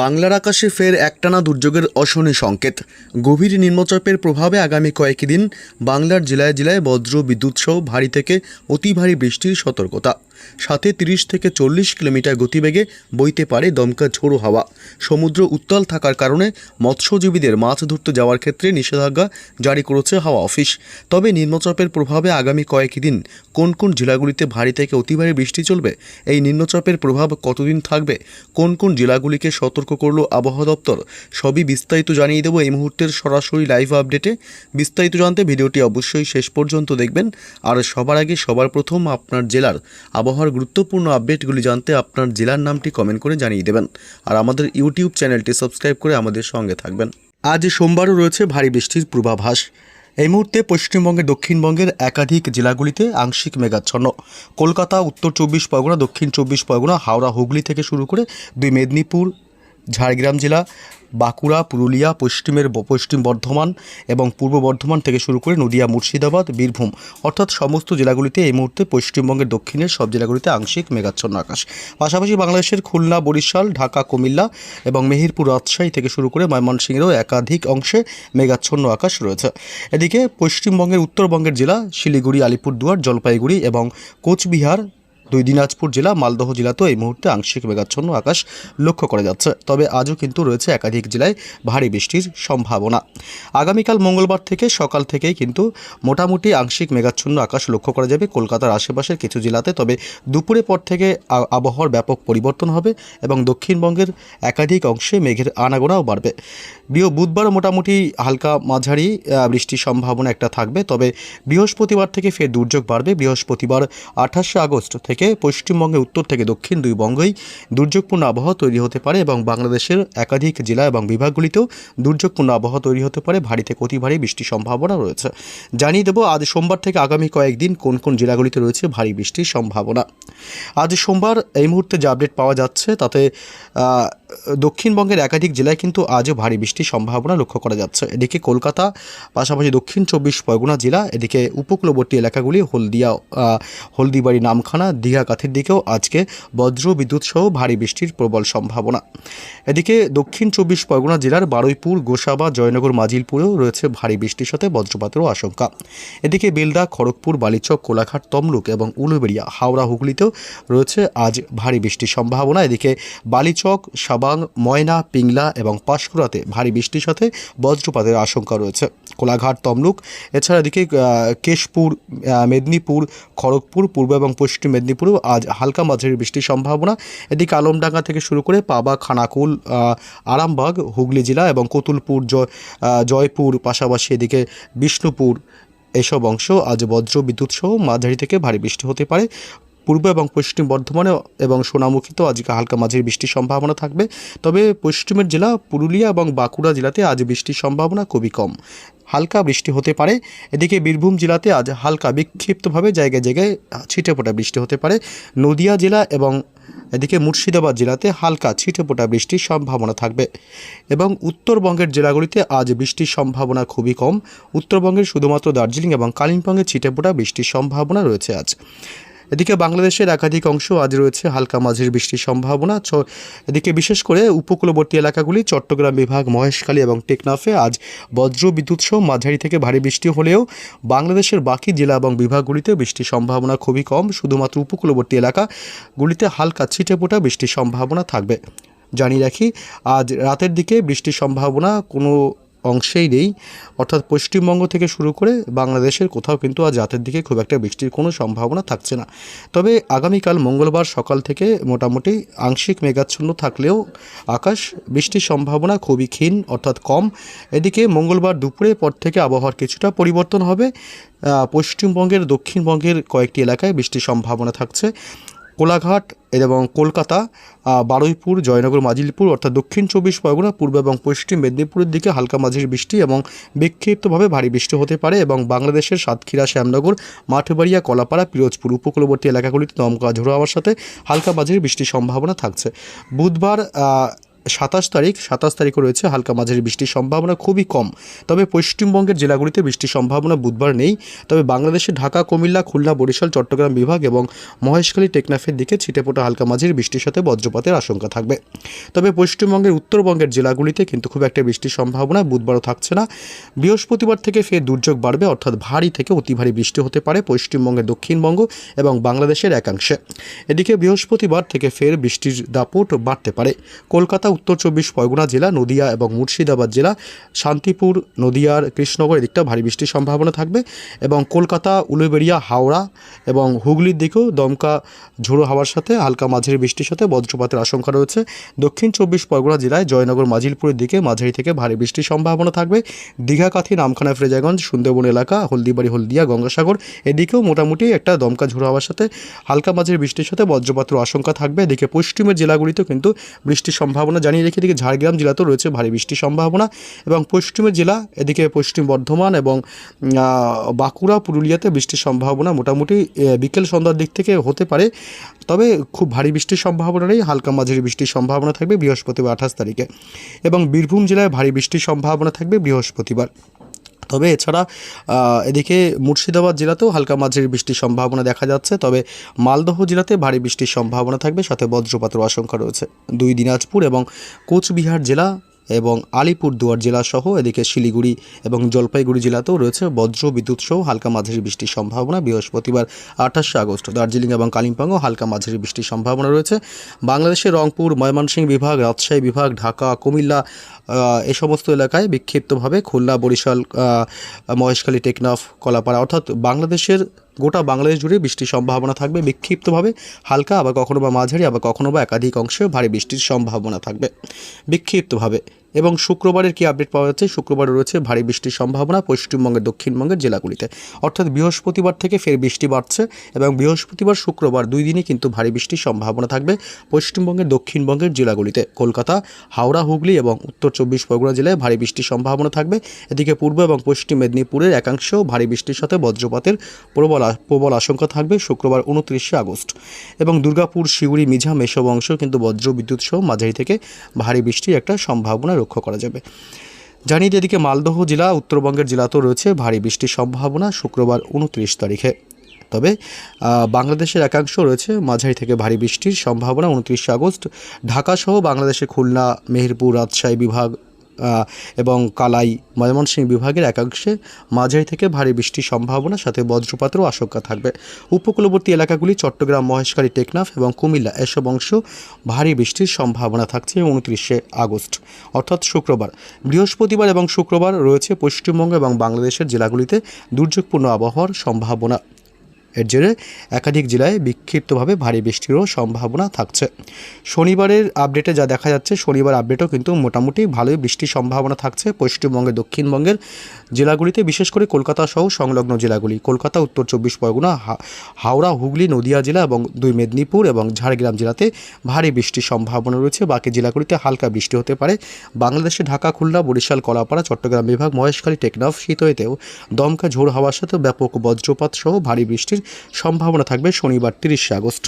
বাংলার আকাশে ফের একটানা দুর্যোগের অশনি সংকেত। গভীর নিম্নচাপের প্রভাবে আগামী কয়েকদিন বাংলার জেলায় জেলায় বজ্র, বিদ্যুৎ সহ ভারী থেকে অতি ভারী বৃষ্টির সতর্কতা। সাথে তিরিশ থেকে চল্লিশ কিলোমিটার গতিবেগে বইতে পারে দমকা ঝোড়ো হাওয়া। সমুদ্র উত্তাল থাকার কারণে মৎস্যজীবীদের মাছ ধরতে যাওয়ার ক্ষেত্রে নিষেধাজ্ঞা জারি করেছে হাওয়া অফিস। তবে নিম্নচাপের প্রভাবে আগামী কয়েক দিন কোন কোন জেলাগুলিতে ভারী থেকে অতি ভারী বৃষ্টি চলবে, এই নিম্নচাপের প্রভাব কতদিন থাকবে, কোন কোন জেলাগুলিকে সতর্ক করল আবহাওয়া দপ্তর, সবই বিস্তারিত জানিয়ে দেবো এই মুহূর্তের সরাসরি লাইভ আপডেটে। বিস্তারিত জানতে ভিডিওটি অবশ্যই শেষ পর্যন্ত দেখবেন। আর সবার আগে সবার প্রথম আপনার জেলার আবহাওয়ার গুরুত্বপূর্ণ আপডেটগুলি জানতে আপনার জেলার নামটি কমেন্ট করে জানিয়ে দেবেন। আর আমাদের ইউটিউব চ্যানেলটি সাবস্ক্রাইব করে আমাদের সঙ্গে থাকবেন। আজ সোমবারও রয়েছে ভারী বৃষ্টির পূর্বাভাস। এই মুহূর্তে পশ্চিমবঙ্গের দক্ষিণবঙ্গের একাধিক জেলাগুলিতে আংশিক মেঘাচ্ছন্ন। কলকাতা, উত্তর চব্বিশ পরগনা, দক্ষিণ চব্বিশ পরগনা, হাওড়া, হুগলি থেকে শুরু করে দুই মেদিনীপুর ঝাড়গ্রাম জেলা, বাঁকুড়া, পুরুলিয়া, পশ্চিমের পশ্চিম বর্ধমান এবং পূর্ব বর্ধমান থেকে শুরু করে নদিয়া, মুর্শিদাবাদ, বীরভূম। অর্থাৎ সমস্ত জেলাগুলিতে এই মুহূর্তে পশ্চিমবঙ্গের দক্ষিণের সব জেলাগুলিতে আংশিক মেঘাচ্ছন্ন আকাশ। পাশাপাশি বাংলাদেশের খুলনা, বরিশাল, ঢাকা, কুমিল্লা এবং মেহেরপুর, রাজশাহী থেকে শুরু করে ময়মনসিংহেরও একাধিক অংশে মেঘাচ্ছন্ন আকাশ রয়েছে। এদিকে পশ্চিমবঙ্গের উত্তরবঙ্গের জেলা শিলিগুড়ি, আলিপুরদুয়ার, জলপাইগুড়ি এবং কোচবিহার দুই দিনাজপুর জেলা, মালদহ জেলাতেও এই মুহূর্তে আংশিক মেঘাচ্ছন্ন আকাশ লক্ষ্য করা যাচ্ছে। তবে আজও কিন্তু রয়েছে একাধিক জেলায় ভারী বৃষ্টির সম্ভাবনা। আগামীকাল মঙ্গলবার থেকে সকাল থেকেই কিন্তু মোটামুটি আংশিক মেঘাচ্ছন্ন আকাশ লক্ষ্য করা যাবে কলকাতার আশেপাশের কিছু জেলাতে। তবে দুপুরের পর থেকে আবহাওয়ার ব্যাপক পরিবর্তন হবে এবং দক্ষিণবঙ্গের একাধিক অংশে মেঘের আনাগোনাও বাড়বে। বৃহ বুধবার মোটামুটি হালকা মাঝারি বৃষ্টির সম্ভাবনা একটা থাকবে। তবে বৃহস্পতিবার থেকে ফের দুর্যোগ বাড়বে। বৃহস্পতিবার আঠাশে আগস্ট থেকে পশ্চিমবঙ্গের উত্তর থেকে দক্ষিণ দুই বঙ্গেই দুর্যোগপূর্ণ আবহাওয়া তৈরি হতে পারে এবং বাংলাদেশের একাধিক জেলা এবং বিভাগগুলিতেও দুর্যোগপূর্ণ আবহাওয়া তৈরি হতে পারে। ভারী থেকে অতি ভারী বৃষ্টির সম্ভাবনা রয়েছে। জানিয়ে দেবো, আজ সোমবার থেকে আগামী কয়েকদিন কোন কোন জেলাগুলিতে রয়েছে ভারী বৃষ্টির সম্ভাবনা? আজ সোমবার এই মুহূর্তে যে আপডেট পাওয়া যাচ্ছে, তাতে দক্ষিণবঙ্গের একাধিক জেলায় কিন্তু আজও ভারী বৃষ্টির সম্ভাবনা লক্ষ্য করা যাচ্ছে। এদিকে কলকাতা, পাশাপাশি দক্ষিণ চব্বিশ পরগনা জেলা, এদিকে উপকূলবর্তী এলাকাগুলি হলদিয়া হলদিবাড়ি, নামখানা দীঘা কাথির দিকেও আজকে বজ্র বিদ্যুৎ সহ ভারী বৃষ্টির প্রবল সম্ভাবনা। এদিকে দক্ষিণ চব্বিশ পরগনা জেলার বারুইপুর, গোসাবা, জয়নগর, মাজিলপুরেও রয়েছে ভারী বৃষ্টির সাথে বজ্রপাতেরও আশঙ্কা। এদিকে বেলদা, খড়গপুর, বালিচক, কোলাঘাট, তমলুক এবং উলুবেড়িয়া, হাওড়া, হুগলিতেও রয়েছে আজ ভারী বৃষ্টির সম্ভাবনা। এদিকে বালিচক সাবাং ময়না, পিংলা এবং পাঁশকুড়াতে ভারী বৃষ্টির সাথে বজ্রপাতের আশঙ্কা রয়েছে। কোলাঘাট, তমলুক, এছাড়া এদিকে কেশপুর মেদিনীপুর, খড়গপুর, পূর্ব এবং পশ্চিম মেদিনীপুরেও আজ হালকা মাঝারি বৃষ্টির সম্ভাবনা। এদিকে আলমডাঙ্গা থেকে শুরু করে পাবা, খানাকুল আরামবাগ, হুগলি জেলা এবং কতুলপুর, জয় জয়পুর, পাশাপাশি এদিকে বিষ্ণুপুর এসব অংশ আজ বজ্র বিদ্যুৎ সহ মাঝারি থেকে ভারী বৃষ্টি হতে পারে। পূর্ব এবং পশ্চিম বর্ধমানে এবং সোনামুখীতেও আজকে হালকা মাঝারি বৃষ্টির সম্ভাবনা থাকবে। তবে পশ্চিমের জেলা পুরুলিয়া এবং বাঁকুড়া জেলাতে আজ বৃষ্টির সম্ভাবনা খুবই কম। হালকা বৃষ্টি হতে পারে। এদিকে বীরভূম জেলাতে আজ হালকা বিক্ষিপ্তভাবে জায়গায় জায়গায় ছিটেফোঁটা বৃষ্টি হতে পারে। নদিয়া জেলা এবং এদিকে মুর্শিদাবাদ জেলাতে হালকা ছিটেফোঁটা বৃষ্টির সম্ভাবনা থাকবে। এবং উত্তরবঙ্গের জেলাগুলিতে আজ বৃষ্টির সম্ভাবনা খুবই কম। উত্তরবঙ্গের শুধুমাত্র দার্জিলিং এবং কালিম্পংয়ে ছিটেফোঁটা বৃষ্টির সম্ভাবনা রয়েছে আজ। এদিকে বাংলাদেশের একাধিক অংশ আজ রয়েছে হালকা মাঝির বৃষ্টির সম্ভাবনা। এদিকে বিশেষ করে উপকূলবর্তী এলাকাগুলি চট্টগ্রাম বিভাগ, মহেশখালী এবং টেকনাফে আজ বজ্র বিদ্যুৎ সহ মাঝারি থেকে ভারী বৃষ্টি হলেও বাংলাদেশের বাকি জেলা এবং বিভাগগুলিতে বৃষ্টির সম্ভাবনা খুবই কম। শুধুমাত্র উপকূলবর্তী এলাকাগুলিতে হালকা ছিটেফোঁটা বৃষ্টির সম্ভাবনা থাকবে। জানিয়ে রাখি, আজ রাতের দিকে বৃষ্টির সম্ভাবনা কোনো অংশেই নেই। অর্থাৎ পশ্চিমবঙ্গ থেকে শুরু করে বাংলাদেশের কোথাও কিন্তু আজ রাতের দিকে খুব একটা বৃষ্টির কোনো সম্ভাবনা থাকছে না। তবে আগামীকাল মঙ্গলবার সকাল থেকে মোটামুটি আংশিক মেঘাচ্ছন্ন থাকলেও আকাশ বৃষ্টির সম্ভাবনা খুবই ক্ষীণ, অর্থাৎ কম। এদিকে মঙ্গলবার দুপুরের পর থেকে আবহাওয়ার কিছুটা পরিবর্তন হবে। পশ্চিমবঙ্গের দক্ষিণবঙ্গের কয়েকটি এলাকায় বৃষ্টির সম্ভাবনা থাকছে। কোলাঘাট এবং কলকাতা বারুইপুর, জয়নগর, মাজিলপুর, অর্থাৎ দক্ষিণ চব্বিশ পরগনা, পূর্ব এবং পশ্চিম মেদিনীপুরের দিকে হালকা মাঝির বৃষ্টি এবং বিক্ষিপ্তভাবে ভারী বৃষ্টি হতে পারে এবং বাংলাদেশের সাতক্ষীরা, শ্যামনগর, মাঠবাড়িয়া, কলাপাড়া, পিরোজপুর উপকূলবর্তী এলাকাগুলিতে দমকা ঝোড়ো হওয়ার সাথে হালকা মাঝির বৃষ্টির সম্ভাবনা থাকছে। বুধবার সাতাশ তারিখ, সাতাশ তারিখও রয়েছে, হালকা মাঝারি বৃষ্টির সম্ভাবনা খুবই কম। তবে পশ্চিমবঙ্গের জেলাগুলিতে বৃষ্টির সম্ভাবনা বুধবার নেই। তবে বাংলাদেশের ঢাকা, কুমিল্লা, খুলনা, বরিশাল, চট্টগ্রাম বিভাগ এবং মহেশখালী, টেকনাফের দিকে ছিটেফোঁটা হালকা মাঝারি বৃষ্টির সাথে বজ্রপাতের আশঙ্কা থাকবে। তবে পশ্চিমবঙ্গের উত্তরবঙ্গের জেলাগুলিতে কিন্তু খুব একটা বৃষ্টির সম্ভাবনা বুধবারও থাকছে না। বৃহস্পতিবার থেকে ফের দুর্যোগ বাড়বে, অর্থাৎ ভারী থেকে অতি ভারী বৃষ্টি হতে পারে পশ্চিমবঙ্গের দক্ষিণবঙ্গ এবং বাংলাদেশের একাংশে। এদিকে বৃহস্পতিবার থেকে ফের বৃষ্টির দাপট বাড়তে পারে। কলকাতা উত্তর চব্বিশ পরগনা জেলা, নদিয়া এবং মুর্শিদাবাদ জেলা, শান্তিপুর, নদিয়ার কৃষ্ণনগর, এদিকটা ভারী বৃষ্টির সম্ভাবনা থাকবে এবং কলকাতা, উলুবেড়িয়া, হাওড়া এবং হুগলির দিকেও দমকা ঝোড়ো হাওয়ার সাথে হালকা মাঝারি বৃষ্টির সাথে বজ্রপাতের আশঙ্কা রয়েছে। দক্ষিণ চব্বিশ পরগনা জেলায় জয়নগর, মাজিলপুরের দিকে মাঝারি থেকে ভারী বৃষ্টির সম্ভাবনা থাকবে। দীঘাকাথি নামখানা, ফ্রেজাগঞ্জ, সুন্দরবন এলাকা, হলদিবাড়ি, হলদিয়া, গঙ্গাসাগর এদিকেও মোটামুটি একটা দমকা ঝোড়ো হাওয়ার সাথে হালকা মাঝারি বৃষ্টির সাথে বজ্রপাতের আশঙ্কা থাকবে। এদিকে পশ্চিমের জেলাগুলিতেও কিন্তু বৃষ্টির সম্ভাবনা জানিয়ে রেখে এদিকে ঝাড়গ্রাম জেলাতেও রয়েছে ভারী বৃষ্টির সম্ভাবনা এবং পশ্চিমের জেলা, এদিকে পশ্চিম বর্ধমান এবং বাঁকুড়া, পুরুলিয়াতে বৃষ্টির সম্ভাবনা মোটামুটি বিকেল সন্ধ্যার দিক থেকে হতে পারে। তবে খুব ভারী বৃষ্টির সম্ভাবনা নেই, হালকা মাঝারি বৃষ্টির সম্ভাবনা থাকবে বৃহস্পতিবার আঠাশ তারিখে এবং বীরভূম জেলায় ভারী বৃষ্টির সম্ভাবনা থাকবে বৃহস্পতিবার। তবে এছাড়া এদিকে মুর্শিদাবাদ জেলাতেও হালকা মাঝারি বৃষ্টির সম্ভাবনা দেখা যাচ্ছে। তবে মালদহ জেলাতে ভারী বৃষ্টির সম্ভাবনা থাকবে, সাথে বজ্রপাতের আশঙ্কা রয়েছে। দুই দিনাজপুর এবং কোচবিহার জেলা এবং আলিপুরদুয়ার জেলা সহ এদিকে শিলিগুড়ি এবং জলপাইগুড়ি জেলাতেও রয়েছে বজ্র বিদ্যুৎ সহ হালকা মাঝারি বৃষ্টির সম্ভাবনা। বৃহস্পতিবার আঠাশে আগস্ট দার্জিলিং এবং কালিম্পংও হালকা মাঝারি বৃষ্টির সম্ভাবনা রয়েছে। বাংলাদেশের রংপুর, ময়মনসিংহ বিভাগ, রাজশাহী বিভাগ, ঢাকা, কুমিল্লা এ সমস্ত এলাকায় বিক্ষিপ্তভাবে খুলনা, বরিশাল মহেশখালী, টেকনাফ, কলাপাড়া অর্থাৎ বাংলাদেশের গোটা বাংলাদেশ জুড়ে বৃষ্টির সম্ভাবনা থাকবে বিক্ষিপ্তভাবে, হালকা আবার কখনো বা মাঝারি, আবার কখনো বা একাধিক অংশে ভারী বৃষ্টির সম্ভাবনা থাকবে। বিক্ষিপ্তভাবে এবং শুক্রবারের কি আপডেট পাওয়া যাচ্ছে? শুক্রবার রয়েছে ভারী বৃষ্টির সম্ভাবনা পশ্চিমবঙ্গের, দক্ষিণবঙ্গের জেলাগুলিতে। অর্থাৎ বৃহস্পতিবার থেকে ফের বৃষ্টি বাড়ছে এবং বৃহস্পতিবার, শুক্রবার দুই দিনই কিন্তু ভারী বৃষ্টির সম্ভাবনা থাকবে পশ্চিমবঙ্গের, দক্ষিণবঙ্গের জেলাগুলিতে। কলকাতা, হাওড়া, হুগলি এবং উত্তর চব্বিশ পরগনা জেলায় ভারী বৃষ্টির সম্ভাবনা থাকবে। এদিকে পূর্ব এবং পশ্চিম মেদিনীপুরের একাংশেও ভারী বৃষ্টির সাথে বজ্রপাতের প্রবল প্রবল আশঙ্কা থাকবে শুক্রবার উনত্রিশে আগস্ট। এবং দুর্গাপুর শিউড়ি মিঝাম এসব অংশ কিন্তু বজ্র বিদ্যুৎ সহ মাঝারি থেকে ভারী বৃষ্টির একটা সম্ভাবনা লক্ষ্য করা যাবে। জানিয়ে দিয়ে এদিকে মালদহ জেলা, উত্তরবঙ্গের জেলাতেও রয়েছে ভারী বৃষ্টির সম্ভাবনা শুক্রবার উনত্রিশ তারিখে। তবে বাংলাদেশের একাংশ রয়েছে মাঝারি থেকে ভারী বৃষ্টির সম্ভাবনা, উনত্রিশে আগস্ট। ঢাকাসহ বাংলাদেশের খুলনা, মেহেরপুর, রাজশাহী বিভাগ এবং কালাই ময়মনসিংহ বিভাগের একাংশে মাঝারি থেকে ভারী বৃষ্টির সম্ভাবনা, সাথে বজ্রপাতেরও আশঙ্কা থাকবে। উপকূলবর্তী এলাকাগুলি চট্টগ্রাম, মহেশখালী, টেকনাফ এবং কুমিল্লা এসব অংশ ভারী বৃষ্টির সম্ভাবনা থাকছে উনত্রিশে আগস্ট, অর্থাৎ শুক্রবার। বৃহস্পতিবার এবং শুক্রবার রয়েছে পশ্চিমবঙ্গ এবং বাংলাদেশের জেলাগুলিতে দুর্যোগপূর্ণ আবহাওয়ার সম্ভাবনা। এর জেরে একাধিক জেলায় বিক্ষিপ্তভাবে ভারী বৃষ্টিরও সম্ভাবনা থাকছে। শনিবারের আপডেটে যা দেখা যাচ্ছে, শনিবার আপডেটও কিন্তু মোটামুটি ভালোই বৃষ্টির সম্ভাবনা থাকছে পশ্চিমবঙ্গের, দক্ষিণবঙ্গের জেলাগুলিতে, বিশেষ করে কলকাতা সহ সংলগ্ন জেলাগুলি। কলকাতা, উত্তর চব্বিশ পরগনা হাওড়া, হুগলি, নদিয়া জেলা এবং দুই মেদিনীপুর এবং ঝাড়গ্রাম জেলাতে ভারী বৃষ্টির সম্ভাবনা রয়েছে। বাকি জেলাগুলিতে হালকা বৃষ্টি হতে পারে। বাংলাদেশে ঢাকা, খুলনা, বরিশাল, কলাপাড়া, চট্টগ্রাম বিভাগ, মহেশখালী, টেকনাফ, শীতইতেও দমকা ঝোড় হাওয়ার সাথে ব্যাপক বজ্রপাত সহ ভারী বৃষ্টির সম্ভাবনা থাকবে শনিবার তিরিশে আগস্ট।